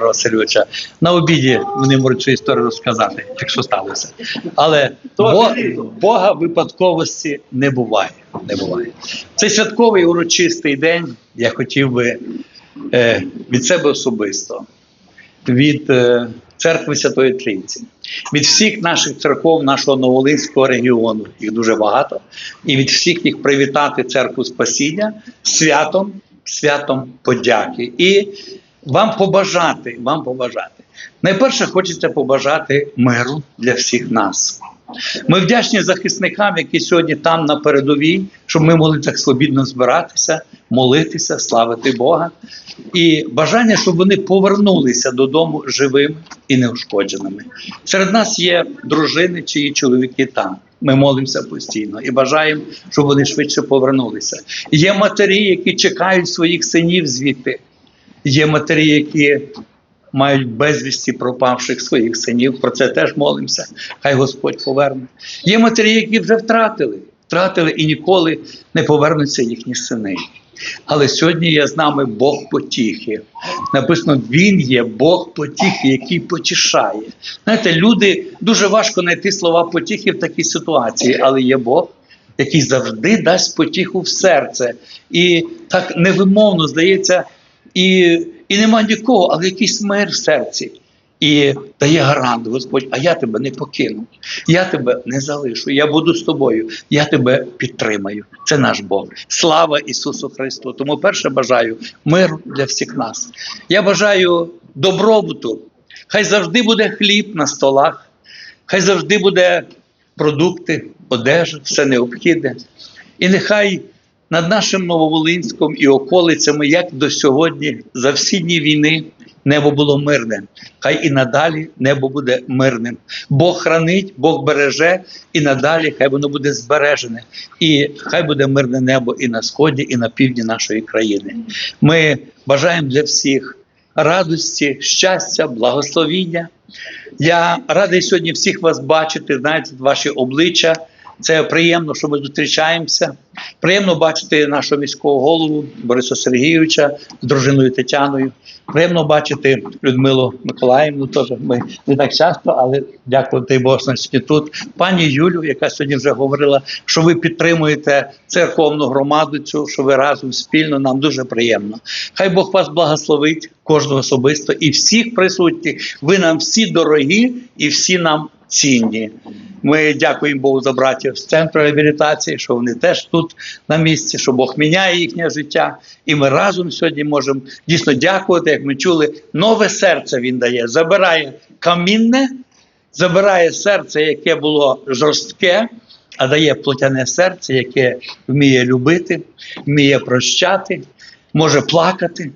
Васильовича. На обіді вони можуть цю історію розказати, якщо сталося. Але Бо, Бога випадковості не буває. Не буває. Цей святковий урочистий день я хотів би е, від себе особисто, від е, церкви Святої Трійці, від всіх наших церков нашого Новолинського регіону, їх дуже багато, і від всіх їх привітати церкву Спасіння святом, святом подяки. І вам побажати, вам побажати. Найперше хочеться побажати миру для всіх нас. Ми вдячні захисникам, які сьогодні там на передовій, щоб ми могли так свобідно збиратися, молитися, славити Бога. І бажання, щоб вони повернулися додому живими і неушкодженими. Серед нас є дружини, чиї чоловіки там. Ми молимося постійно і бажаємо, щоб вони швидше повернулися. Є матері, які чекають своїх синів звідти. Є матері, які мають безвісті пропавших своїх синів. Про це теж молимося. Хай Господь поверне. Є матері, які вже втратили, втратили і ніколи не повернуться їхні сини. Але сьогодні є з нами Бог потіхи. Написано, Він є Бог потіхи, який потішає. Знаєте, люди дуже важко знайти слова потіхи в такій ситуації, але є Бог, який завжди дасть потіху в серце. І так невимовно здається, і, і нема нікого, але якийсь мир в серці. І дає гарант, Господь, а я тебе не покину, я тебе не залишу, я буду з тобою, я тебе підтримаю. Це наш Бог. Слава Ісусу Христу! Тому перше бажаю миру для всіх нас. Я бажаю добробуту. Хай завжди буде хліб на столах, хай завжди буде продукти, одежа, все необхідне. І нехай над нашим Нововолинськом і околицями, як до сьогодні, за всі дні війни, небо було мирне. Хай і надалі небо буде мирним. Бог хранить, Бог береже, і надалі хай воно буде збережене. І хай буде мирне небо і на сході, і на півдні нашої країни. Ми бажаємо для всіх радості, щастя, благословіння. Я радий сьогодні всіх вас бачити, знаєте, ваші обличчя. Це приємно, що ми зустрічаємося. Приємно бачити нашого міського голову Бориса Сергійовича з дружиною Тетяною. Приємно бачити Людмилу Миколаївну. Теж ми не так часто, але дякувати що тут. Пані Юлю, яка сьогодні вже говорила, що ви підтримуєте церковну громаду, цю що ви разом спільно. Нам дуже приємно. Хай Бог вас благословить, кожного особисто і всіх присутніх. Ви нам всі дорогі і всі нам цінні. Ми дякуємо Богу за братів з центру реабілітації, що вони теж тут на місці, що Бог міняє їхнє життя. І ми разом сьогодні можемо дійсно дякувати, як ми чули, нове серце він дає, забирає камінне, забирає серце, яке було жорстке, а дає плотяне серце, яке вміє любити, вміє прощати, може плакати.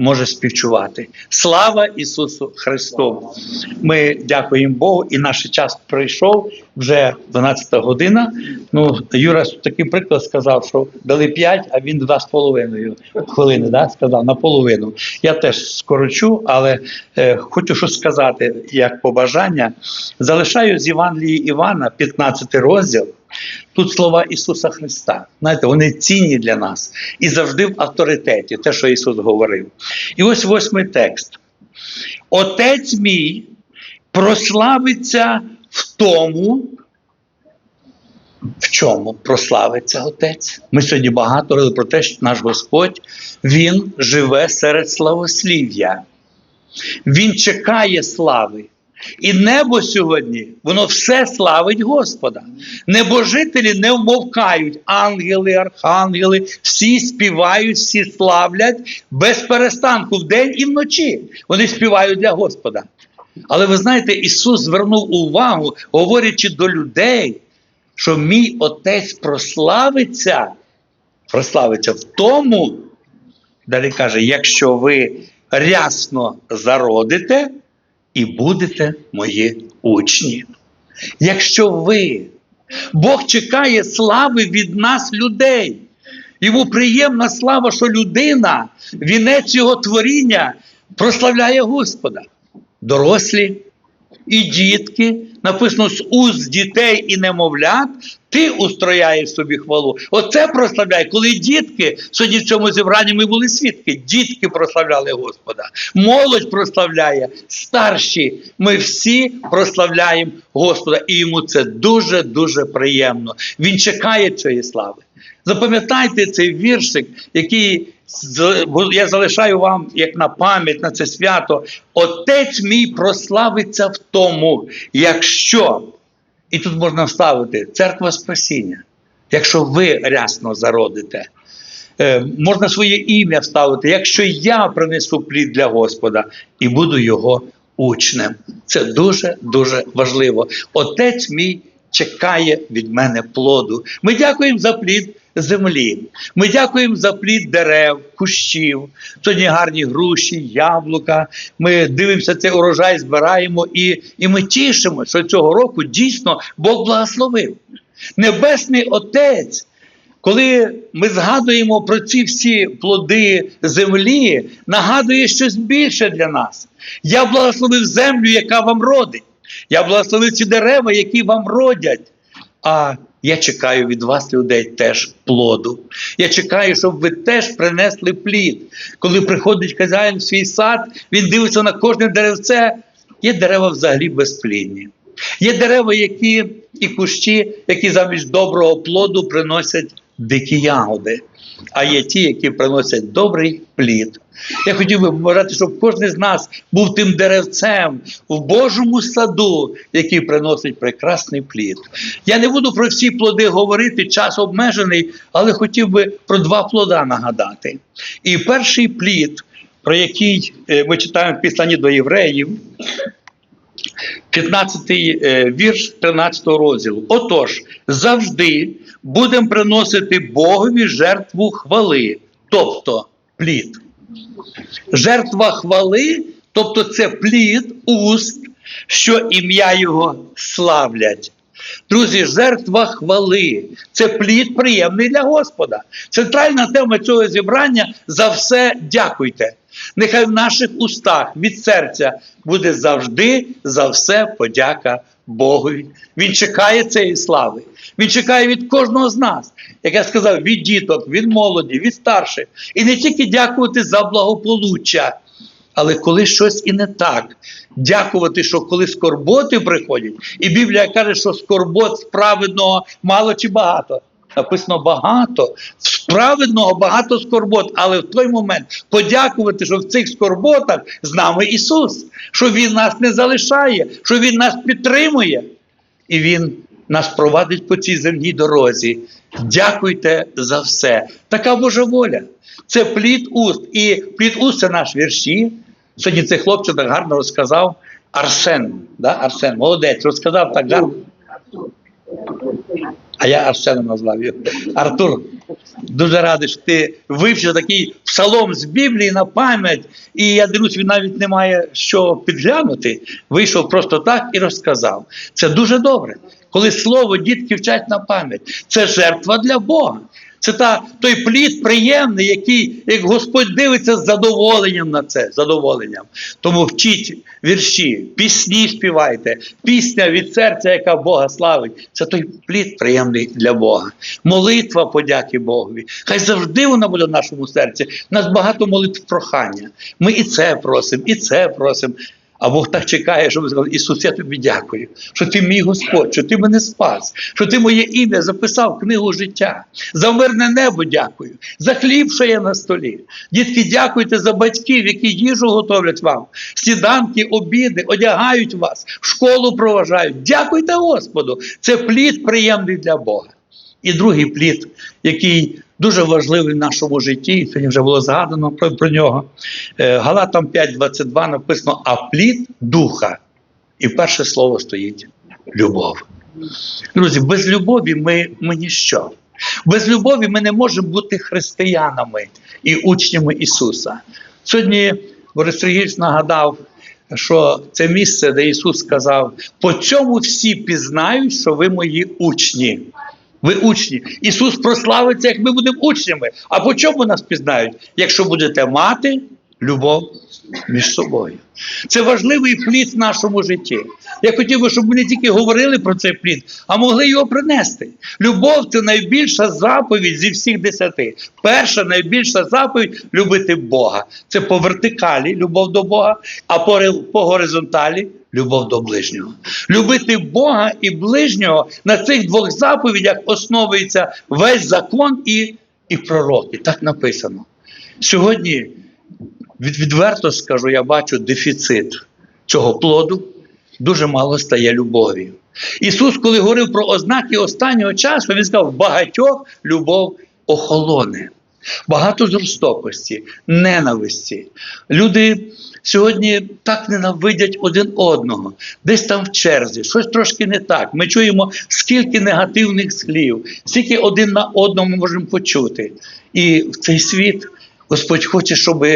Може співчувати. Слава Ісусу Христу! Ми дякуємо Богу, і наш час прийшов вже 12 година. Ну, Юра такий приклад сказав, що дали 5, а він 2,5 хвилини да, сказав наполовину. Я теж скорочу, але е, хочу що сказати як побажання. Залишаю з Євангелії Івана, 15 розділ. Тут слова Ісуса Христа. Знаєте, вони цінні для нас і завжди в авторитеті, те, що Ісус говорив. І ось восьмий текст. Отець мій прославиться в тому, в чому прославиться Отець. Ми сьогодні багато говорили про те, що наш Господь Він живе серед славослів'я. Він чекає слави. І небо сьогодні, воно все славить Господа. Небожителі не вмовкають, ангели, архангели, всі співають, всі славлять без перестанку вдень і вночі. Вони співають для Господа. Але ви знаєте, Ісус звернув увагу, говорячи до людей, що мій Отець прославиться, прославиться в тому, далі каже, якщо ви рясно зародите і будете мої учні. Якщо ви, Бог чекає слави від нас, людей. Йому приємна слава, що людина, вінець його творіння, прославляє Господа. Дорослі, і дітки, написано з уст дітей і немовлят, ти устрояєш собі хвалу. Оце прославляє. Коли дітки, сьогодні в цьому зібранні ми були свідки, дітки прославляли Господа, молодь прославляє, старші. Ми всі прославляємо Господа, і йому це дуже дуже приємно. Він чекає цієї слави. Запам'ятайте цей віршик, який я залишаю вам як на пам'ять на це свято. Отець мій прославиться в тому, якщо, і тут можна вставити церква спасіння, якщо ви рясно зародите. Е, можна своє ім'я вставити, якщо я принесу плід для Господа і буду його учнем. Це дуже дуже важливо. Отець мій чекає від мене плоду. Ми дякуємо за плід землі. Ми дякуємо за плід дерев, кущів. Сьогодні гарні груші, яблука. Ми дивимося цей урожай, збираємо і, і ми тішимо, що цього року дійсно Бог благословив. Небесний Отець коли ми згадуємо про ці всі плоди землі, нагадує щось більше для нас. Я благословив землю, яка вам родить. Я благословив ці дерева, які вам родять. А я чекаю від вас, людей, теж плоду. Я чекаю, щоб ви теж принесли плід. Коли приходить хазяїн в свій сад, він дивиться на кожне деревце. Є дерева взагалі безплідні. Є дерева, які і кущі, які замість доброго плоду приносять дикі ягоди, а є ті, які приносять добрий плід. Я хотів би побажати, щоб кожен з нас був тим деревцем в Божому саду, який приносить прекрасний плід. Я не буду про всі плоди говорити, час обмежений, але хотів би про два плода нагадати. І перший плід, про який е, ми читаємо в післанні до євреїв, 15-й е, вірш 13 розділу. Отож, завжди будемо приносити Богові жертву хвали, тобто плід. Жертва хвали, тобто це плід уст, що ім'я Його славлять. Друзі, жертва хвали це плід приємний для Господа. Центральна тема цього зібрання за все дякуйте. Нехай в наших устах від серця буде завжди за все подяка Богові. Він чекає цієї слави. Він чекає від кожного з нас, як я сказав, від діток, від молоді, від старших. І не тільки дякувати за благополуччя, але коли щось і не так, дякувати, що коли скорботи приходять, і Біблія каже, що скорбот з праведного мало чи багато. Написано багато, з праведного багато скорбот, але в той момент подякувати, що в цих скорботах з нами Ісус, що Він нас не залишає, що Він нас підтримує, і Він нас провадить по цій земній дорозі. Дякуйте за все. Така Божа воля. Це плід уст. І плід уст це наш вірші. Сьогодні цей хлопчик так гарно розказав. Арсен, да? Арсен, молодець, розказав так гарно. А я Арсеном назвав. Артур, дуже радий, що ти вивчив такий псалом з Біблії на пам'ять. І я дивлюсь, він навіть не має що підглянути. Вийшов просто так і розказав. Це дуже добре. Коли слово дітки вчать на пам'ять, це жертва для Бога. Це та, той плід приємний, який, як Господь дивиться з задоволенням на це, задоволенням. Тому вчіть вірші, пісні співайте, пісня від серця, яка Бога славить. Це той плід приємний для Бога. Молитва подяки Богові. Хай завжди вона буде в нашому серці. У нас багато молитв прохання. Ми і це просимо, і це просимо. А Бог так чекає, щоб ви сказали, Ісус, я тобі дякую, що ти мій Господь, що ти мене спас, що ти моє ім'я записав в книгу життя. За мирне небо дякую, за хліб, що є на столі. Дітки, дякуйте за батьків, які їжу готовлять вам, сніданки, обіди, одягають вас, в школу проважають. Дякуйте Господу. Це плід приємний для Бога. І другий плід, який дуже важливий в нашому житті, сьогодні вже було згадано про, про нього. Е, Галатам 5.22 написано: а плід духа. І перше слово стоїть любов. Друзі, без любові ми, ми ніщо. Без любові ми не можемо бути християнами і учнями Ісуса. Сьогодні Борис Сергійович нагадав, що це місце, де Ісус сказав: по цьому всі пізнають, що ви мої учні. Ви учні. Ісус прославиться, як ми будемо учнями. А по чому нас пізнають? Якщо будете мати любов між собою. Це важливий плід в нашому житті. Я хотів би, щоб ми не тільки говорили про цей плід, а могли його принести. Любов це найбільша заповідь зі всіх десяти. Перша найбільша заповідь любити Бога. Це по вертикалі любов до Бога, а по, по горизонталі любов до ближнього. Любити Бога і ближнього на цих двох заповідях основується весь закон і, і пророки. Так написано. Сьогодні від, відверто скажу, я бачу дефіцит цього плоду, дуже мало стає любові. Ісус, коли говорив про ознаки останнього часу, Він сказав, багатьох любов охолоне. Багато жорстокості, ненависті. Люди сьогодні так ненавидять один одного, десь там в черзі, щось трошки не так. Ми чуємо, скільки негативних слів, скільки один на одному можемо почути. І в цей світ Господь хоче, щоб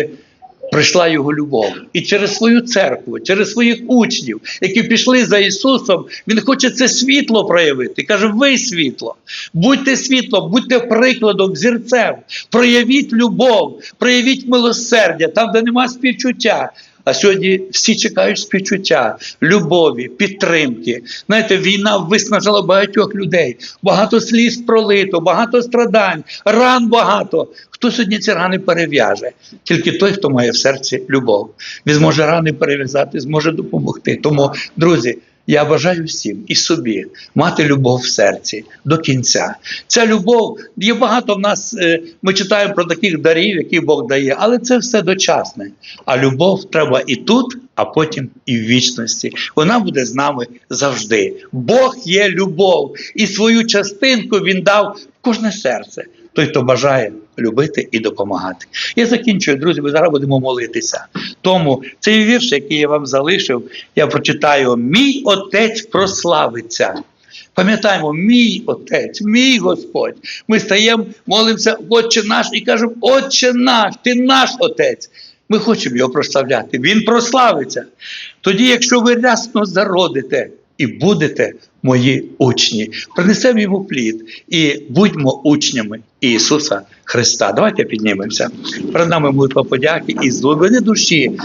прийшла його любов. І через свою церкву, через своїх учнів, які пішли за Ісусом, Він хоче це світло проявити. Каже: ви світло, будьте світлом, будьте прикладом, зірцем, проявіть любов, проявіть милосердя, там, де нема співчуття. А сьогодні всі чекають співчуття, любові, підтримки. Знаєте, війна виснажила багатьох людей. Багато сліз пролито, багато страдань, ран багато. Хто сьогодні ці рани перев'яже? Тільки той, хто має в серці любов. Він зможе рани перев'язати, зможе допомогти. Тому, друзі, я бажаю всім і собі мати любов в серці до кінця. Ця любов є багато в нас. е, Ми читаємо про таких дарів, які Бог дає, але це все дочасне. А любов треба і тут, а потім і в вічності. Вона буде з нами завжди. Бог є любов, і свою частинку він дав в кожне серце. Той, хто бажає любити і допомагати. Я закінчую, друзі. Ми зараз будемо молитися. Тому цей вірш, який я вам залишив, я прочитаю: Мій отець прославиться. Пам'ятаємо, мій отець, мій Господь. Ми стаємо, молимося, Отче наш, і кажемо, Отче наш, ти наш отець. Ми хочемо його прославляти. Він прославиться. Тоді, якщо ви рясно зародите і будете мої учні, принесемо йому плід і будьмо учнями Ісуса Христа. Давайте піднімемося. Перед нами молитва подяки і з глибини душі